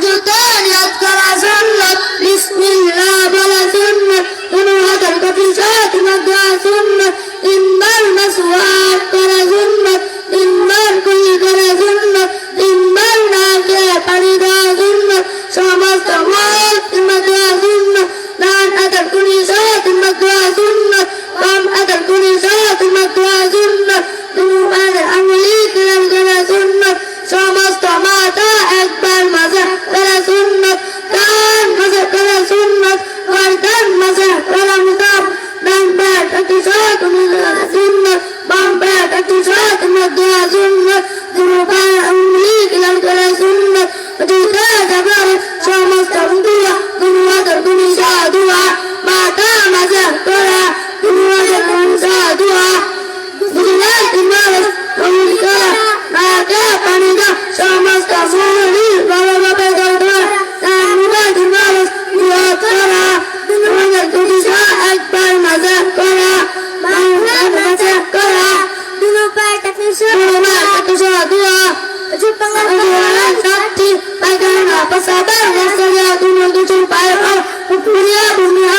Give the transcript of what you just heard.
حدثاني أذكر عزيز شاك من الأزمة بمبات أنت شاك من الأزمة ذنوبها saja dua aku sakti Baiklah apa sabar Rasanya dulu tujuh payah Kupulia dunia